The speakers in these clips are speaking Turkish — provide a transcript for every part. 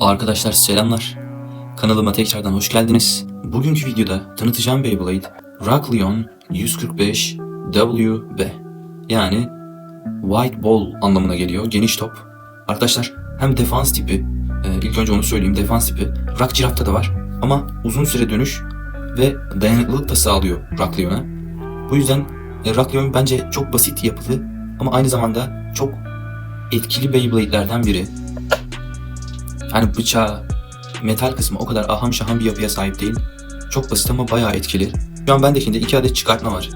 Arkadaşlar selamlar. Kanalıma tekrardan hoş geldiniz. Bugünkü videoda tanıtacağım Beyblade Rock Leon 145 WB yani White Ball anlamına geliyor. Geniş top. Arkadaşlar hem defans tipi e, ilk önce onu söyleyeyim defans tipi Rock Giraffe'da da var ama uzun süre dönüş ve dayanıklılık da sağlıyor Rock Leon'a. Bu yüzden e, Rock Leon bence çok basit yapılı ama aynı zamanda çok etkili Beyblade'lerden biri. Yani bıçağı, metal kısmı o kadar aham şaham bir yapıya sahip değil. Çok basit ama bayağı etkili. Şu an bendekinde iki adet çıkartma var.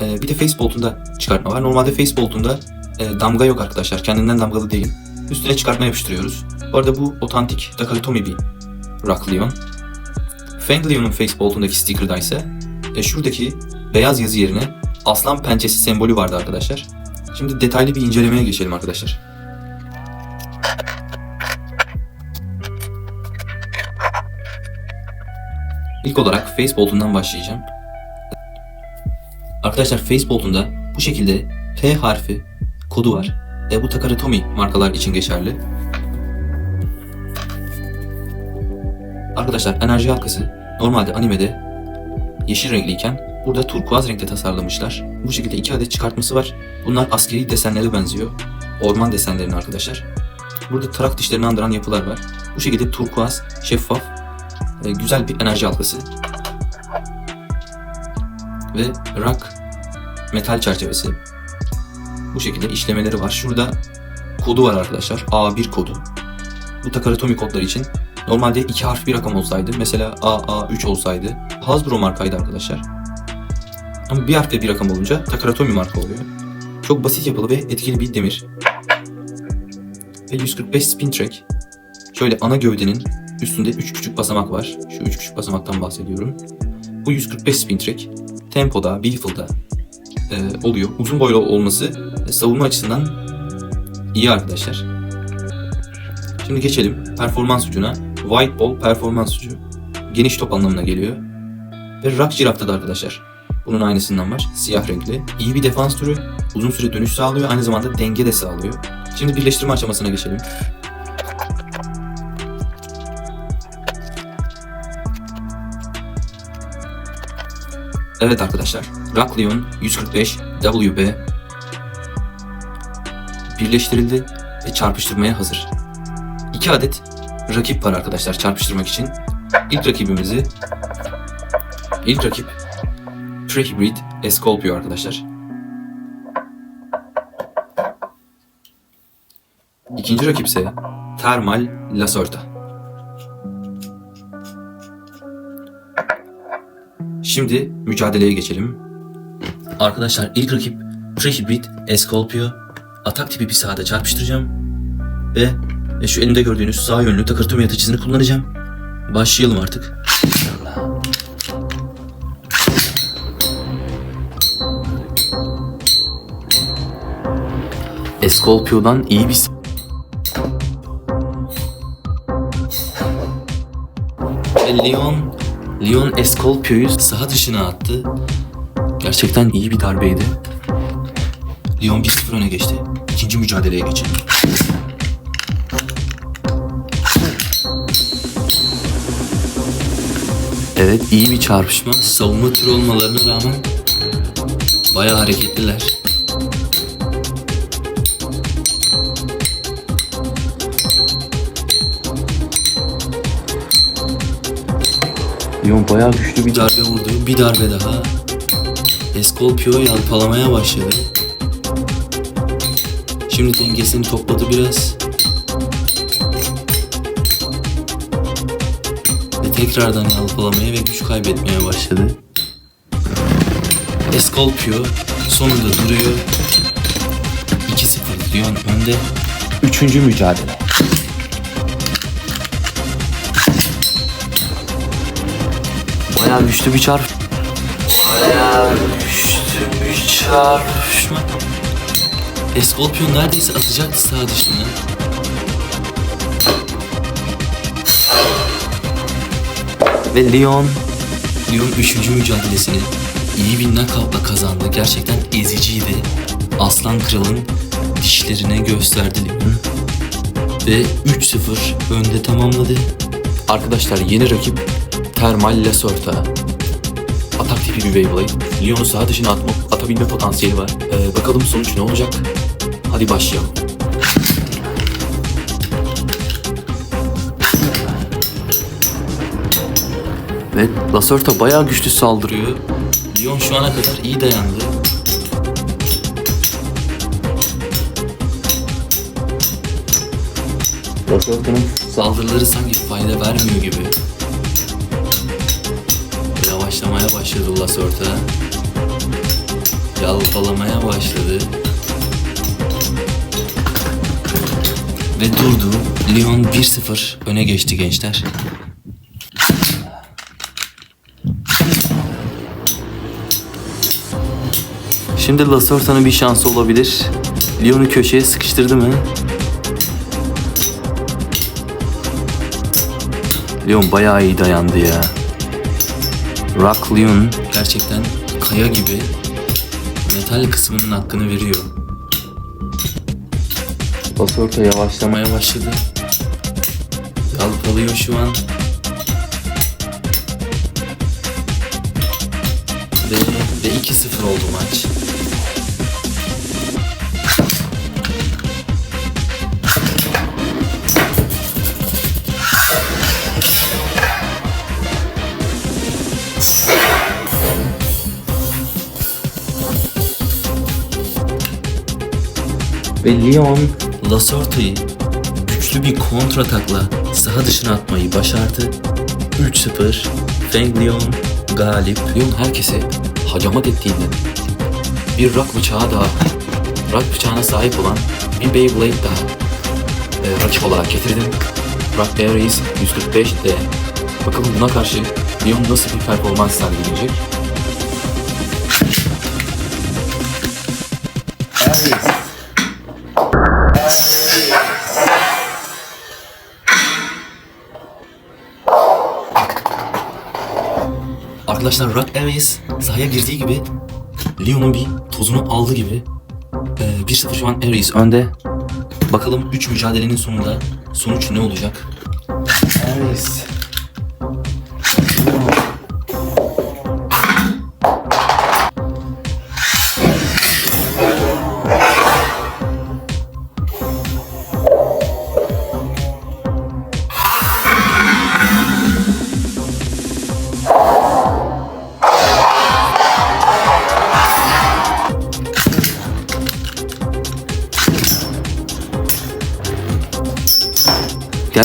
Ee, bir de Facebolt'unda çıkartma var. Normalde Facebolt'unda e, damga yok arkadaşlar. Kendinden damgalı değil. Üstüne çıkartma yapıştırıyoruz. Bu arada bu otantik Takatomi bir Rock Leon. Fang Leon'un Facebolt'undaki sticker'da ise e, şuradaki beyaz yazı yerine aslan pençesi sembolü vardı arkadaşlar. Şimdi detaylı bir incelemeye geçelim arkadaşlar. İlk olarak Facebolt'undan başlayacağım. Arkadaşlar Facebolt'unda bu şekilde P harfi kodu var. E, bu Takaratomi markalar için geçerli. Arkadaşlar enerji halkası normalde animede yeşil renkliyken burada turkuaz renkte tasarlamışlar. Bu şekilde iki adet çıkartması var. Bunlar askeri desenlere benziyor. Orman desenlerine arkadaşlar. Burada tarak dişlerini andıran yapılar var. Bu şekilde turkuaz, şeffaf e, güzel bir enerji halkası. Ve rock metal çerçevesi. Bu şekilde işlemeleri var. Şurada kodu var arkadaşlar. A1 kodu. Bu Takaratomi kodları için normalde iki harf bir rakam olsaydı mesela AA3 olsaydı Hasbro markaydı arkadaşlar. Ama bir harf ve bir rakam olunca Takaratomi marka oluyor. Çok basit yapılı ve etkili bir demir. Ve 145 spin track. Şöyle ana gövdenin Üstünde 3 küçük basamak var. Şu 3 küçük basamaktan bahsediyorum. Bu 145 spin track. Tempoda, Beefle'da e, oluyor. Uzun boylu olması e, savunma açısından iyi arkadaşlar. Şimdi geçelim performans ucuna. White Ball performans ucu. Geniş top anlamına geliyor. Ve Rock Giraffe'da da arkadaşlar. Bunun aynısından var. Siyah renkli. İyi bir defans türü. Uzun süre dönüş sağlıyor. Aynı zamanda denge de sağlıyor. Şimdi birleştirme aşamasına geçelim. Evet arkadaşlar, Rock Leon 145 WB birleştirildi ve çarpıştırmaya hazır. İki adet rakip var arkadaşlar çarpıştırmak için. İlk rakibimizi ilk rakip Trehybrid Escolpio arkadaşlar. İkinci rakip ise Thermal Lasorta. Şimdi mücadeleye geçelim. Arkadaşlar ilk rakip Trehybrid Escolpio. Atak tipi bir sahada çarpıştıracağım. Ve e, şu elimde gördüğünüz sağ yönlü takırtım yatıcısını kullanacağım. Başlayalım artık. Escolpio'dan iyi bir Leon, Leon Escolpio'yu saha dışına attı. Gerçekten iyi bir darbeydi. Leon 1-0 öne geçti. İkinci mücadeleye geçelim. Evet iyi bir çarpışma. Savunma türü olmalarına rağmen bayağı hareketliler. Leon bayağı güçlü bir darbe vurdu. Bir darbe daha. Escolpio yalpalamaya başladı. Şimdi dengesini topladı biraz. Ve tekrardan yalpalamaya ve güç kaybetmeye başladı. Escolpio sonunda duruyor. 2-0 Leon önde. Üçüncü mücadele. Bayağı güçlü bir çarp. Bayağı güçlü bir çarpışma. Escorpion neredeyse atacaktı sağ dışına. Ve Leon, Leon 3. mücadelesini iyi bir knockoutla kazandı. Gerçekten eziciydi. Aslan Kral'ın dişlerine gösterdi Leon. Ve 3-0 önde tamamladı. Arkadaşlar yeni rakip Thermal Lasorta. Atak tipi bir Beyblade. Leon'u sağ dışına atma, atabilme potansiyeli var. Ee, bakalım sonuç ne olacak? Hadi başlayalım. Ve Lasorta bayağı güçlü saldırıyor. Leon şu ana kadar iyi dayandı. Lasorta'nın saldırıları sanki fayda vermiyor gibi. Yavaşlamaya başladı Lasorta. Yalpalamaya başladı. Ve durdu. Leon 1-0 öne geçti gençler. Şimdi Lasorta'nın bir şansı olabilir. Leon'u köşeye sıkıştırdı mı? Leon bayağı iyi dayandı ya. Rock Leon gerçekten kaya gibi metal kısmının hakkını veriyor. Lasorta yavaşlamaya başladı. Yalpalıyor şu an. Ve, ve 2-0 oldu maç. Ve Leon Lasorte'yi güçlü bir kontratakla saha dışına atmayı başardı. 3-0 Feng Leon galip. Leon herkese hacamat ettiğinden bir rock bıçağı daha, rock bıçağına sahip olan bir Beyblade daha e, rakip olarak getirdim. Rock Ares 145D. Bakalım buna karşı Leon nasıl bir performans sergileyecek? Arkadaşlar Rock Ares sahaya girdiği gibi Leon'un bir tozunu aldı gibi. Ee, 1-0 şu an Ares önde. Bakalım 3 mücadelenin sonunda sonuç ne olacak? Ares.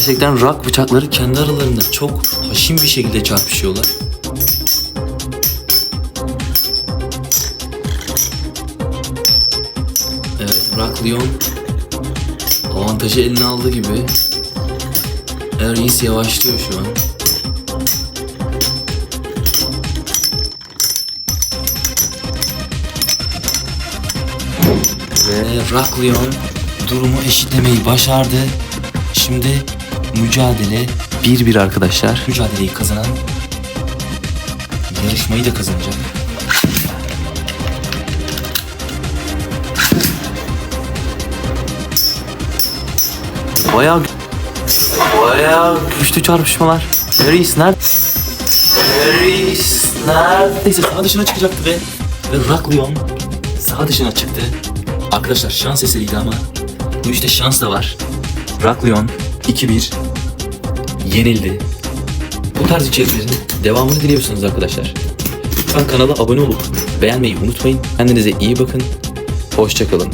Gerçekten rock bıçakları kendi aralarında çok haşin bir şekilde çarpışıyorlar. Evet, Rock Leon avantajı eline aldı gibi. Ares yavaşlıyor şu an. Ve Rock Leon durumu eşitlemeyi başardı. Şimdi mücadele 1-1 arkadaşlar. Mücadeleyi kazanan yarışmayı da kazanacak. Bayağı bayağı güçlü çarpışmalar. Ares nerede? Ares neredeyse sağ dışına çıkacaktı ve ve Rock Leon sağ dışına çıktı. Arkadaşlar şans eseriydi ama bu işte şans da var. Rock Leon 2-1 yenildi. Bu tarz içeriklerin devamını diliyorsunuz arkadaşlar. Lütfen kanala abone olup beğenmeyi unutmayın. Kendinize iyi bakın. Hoşçakalın.